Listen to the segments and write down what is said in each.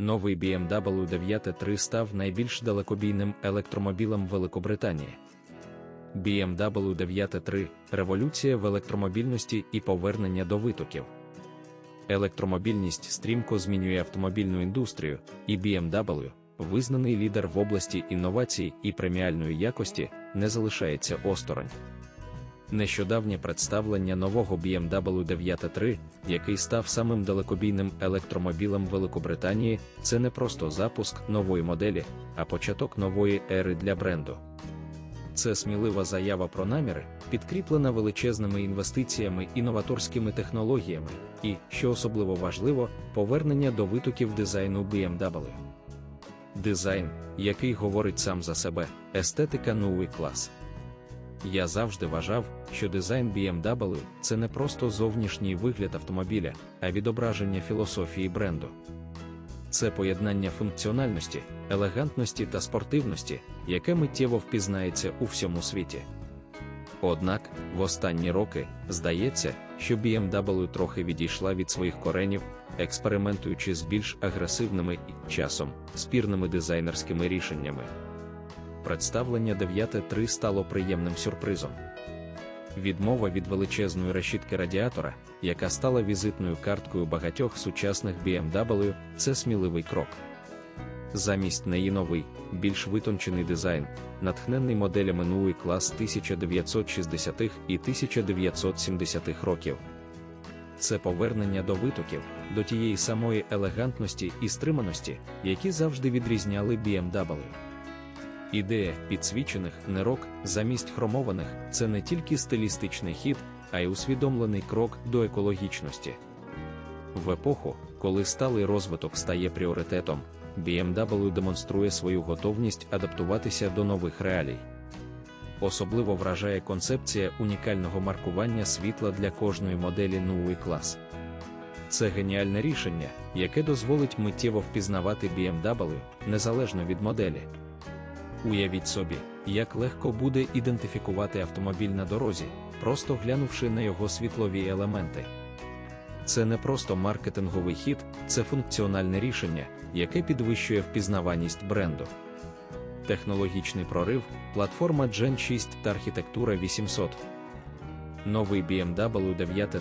новий BMW 9 став найбільш далекобійним електромобілем Великобританії. BMW 9 революція в електромобільності і повернення до витоків. Електромобільність стрімко змінює автомобільну індустрію, і BMW, визнаний лідер в області інновацій і преміальної якості, не залишається осторонь. Нещодавнє представлення нового BMW 9 який став самим далекобійним електромобілем Великобританії, це не просто запуск нової моделі, а початок нової ери для бренду. Це смілива заява про наміри, підкріплена величезними інвестиціями і новаторськими технологіями, і, що особливо важливо, повернення до витоків дизайну BMW. Дизайн, який говорить сам за себе, естетика новий клас. Я завжди вважав, що дизайн BMW це не просто зовнішній вигляд автомобіля, а відображення філософії бренду. Це поєднання функціональності, елегантності та спортивності, яке миттєво впізнається у всьому світі. Однак, в останні роки здається, що BMW трохи відійшла від своїх коренів, експериментуючи з більш агресивними і часом спірними дизайнерськими рішеннями. Представлення 9.3 стало приємним сюрпризом. Відмова від величезної решітки радіатора, яка стала візитною карткою багатьох сучасних BMW, це сміливий крок. Замість неї новий, більш витончений дизайн, натхнений моделями новий клас 1960-х і 1970-х років. Це повернення до витоків, до тієї самої елегантності і стриманості, які завжди відрізняли BMW. Ідея підсвічених нерок замість хромованих це не тільки стилістичний хід, а й усвідомлений крок до екологічності. В епоху, коли сталий розвиток стає пріоритетом, BMW демонструє свою готовність адаптуватися до нових реалій. Особливо вражає концепція унікального маркування світла для кожної моделі новий клас. Це геніальне рішення, яке дозволить миттєво впізнавати BMW незалежно від моделі. Уявіть собі, як легко буде ідентифікувати автомобіль на дорозі, просто глянувши на його світлові елементи. Це не просто маркетинговий хід, це функціональне рішення, яке підвищує впізнаваність бренду. Технологічний прорив, платформа Gen 6 та архітектура 800. Новий BMW 9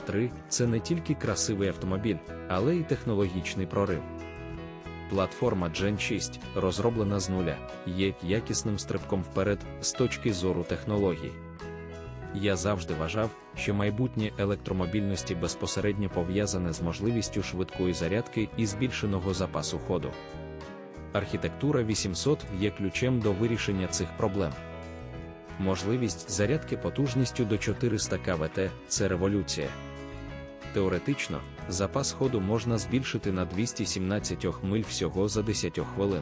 це не тільки красивий автомобіль, але й технологічний прорив. Платформа Gen 6, розроблена з нуля, є якісним стрибком вперед з точки зору технологій. Я завжди вважав, що майбутнє електромобільності безпосередньо пов'язане з можливістю швидкої зарядки і збільшеного запасу ходу. Архітектура 800 є ключем до вирішення цих проблем. Можливість зарядки потужністю до 400 КВТ це революція. Теоретично, запас ходу можна збільшити на 217 миль всього за 10 хвилин.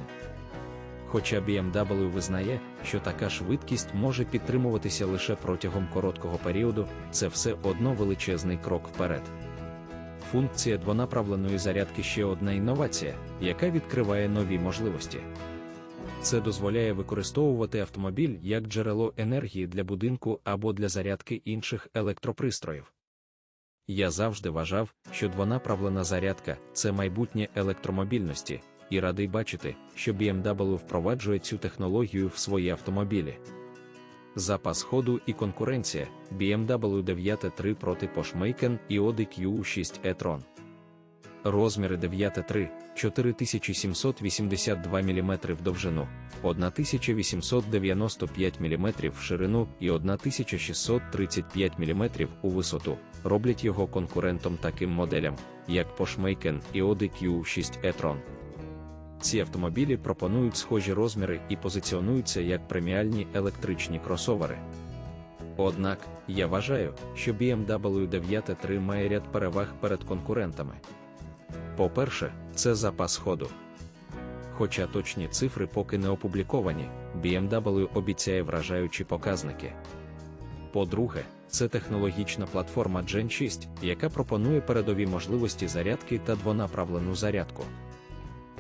Хоча BMW визнає, що така швидкість може підтримуватися лише протягом короткого періоду, це все одно величезний крок вперед. Функція двонаправленої зарядки ще одна інновація, яка відкриває нові можливості. Це дозволяє використовувати автомобіль як джерело енергії для будинку або для зарядки інших електропристроїв. Я завжди вважав, що двонаправлена зарядка це майбутнє електромобільності, і радий бачити, що BMW впроваджує цю технологію в свої автомобілі. Запас ходу і конкуренція BMW 9.3 проти Porsche і Audi Q6 e-tron. Розміри 9.3 4782 мм в довжину, 1895 мм в ширину і 1635 мм у висоту, роблять його конкурентом таким моделям, як Porsche і Audi Q6 e-tron. Ці автомобілі пропонують схожі розміри і позиціонуються як преміальні електричні кросовери. Однак, я вважаю, що BMW 9.3 має ряд переваг перед конкурентами. По-перше, це запас ходу. Хоча точні цифри поки не опубліковані, BMW обіцяє вражаючі показники. По-друге, це технологічна платформа Gen 6, яка пропонує передові можливості зарядки та двонаправлену зарядку.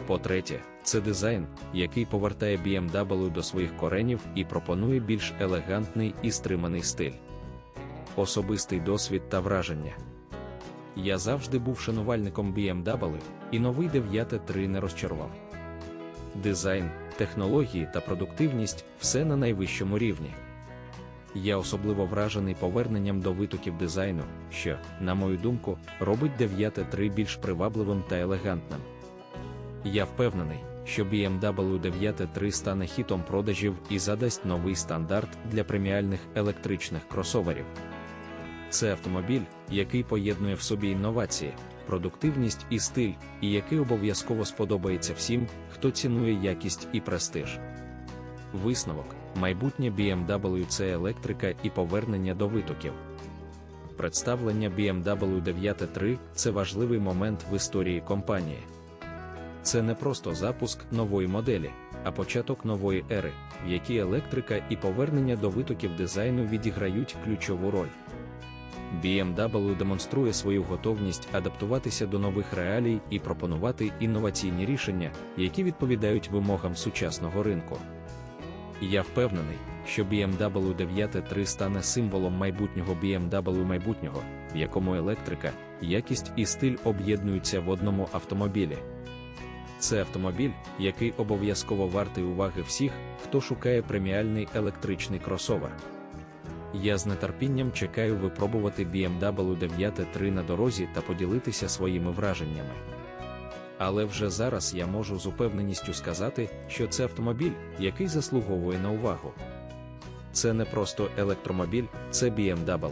По-третє, це дизайн, який повертає BMW до своїх коренів і пропонує більш елегантний і стриманий стиль. Особистий досвід та враження. Я завжди був шанувальником BMW, і новий 9.3 не розчарував. Дизайн, технології та продуктивність все на найвищому рівні. Я особливо вражений поверненням до витоків дизайну, що, на мою думку, робить 9.3 більш привабливим та елегантним. Я впевнений, що BMW 9.3 стане хітом продажів і задасть новий стандарт для преміальних електричних кросоверів. Це автомобіль, який поєднує в собі інновації, продуктивність і стиль, і який обов'язково сподобається всім, хто цінує якість і престиж. Висновок майбутнє BMW це електрика і повернення до витоків. Представлення BMW 9.3 це важливий момент в історії компанії. Це не просто запуск нової моделі, а початок нової ери, в якій електрика і повернення до витоків дизайну відіграють ключову роль. BMW демонструє свою готовність адаптуватися до нових реалій і пропонувати інноваційні рішення, які відповідають вимогам сучасного ринку. Я впевнений, що BMW 9.3 стане символом майбутнього BMW майбутнього, в якому електрика, якість і стиль об'єднуються в одному автомобілі. Це автомобіль, який обов'язково вартий уваги всіх, хто шукає преміальний електричний кросовер. Я з нетерпінням чекаю випробувати BMW 9.3 на дорозі та поділитися своїми враженнями. Але вже зараз я можу з упевненістю сказати, що це автомобіль, який заслуговує на увагу. Це не просто електромобіль, це BMW.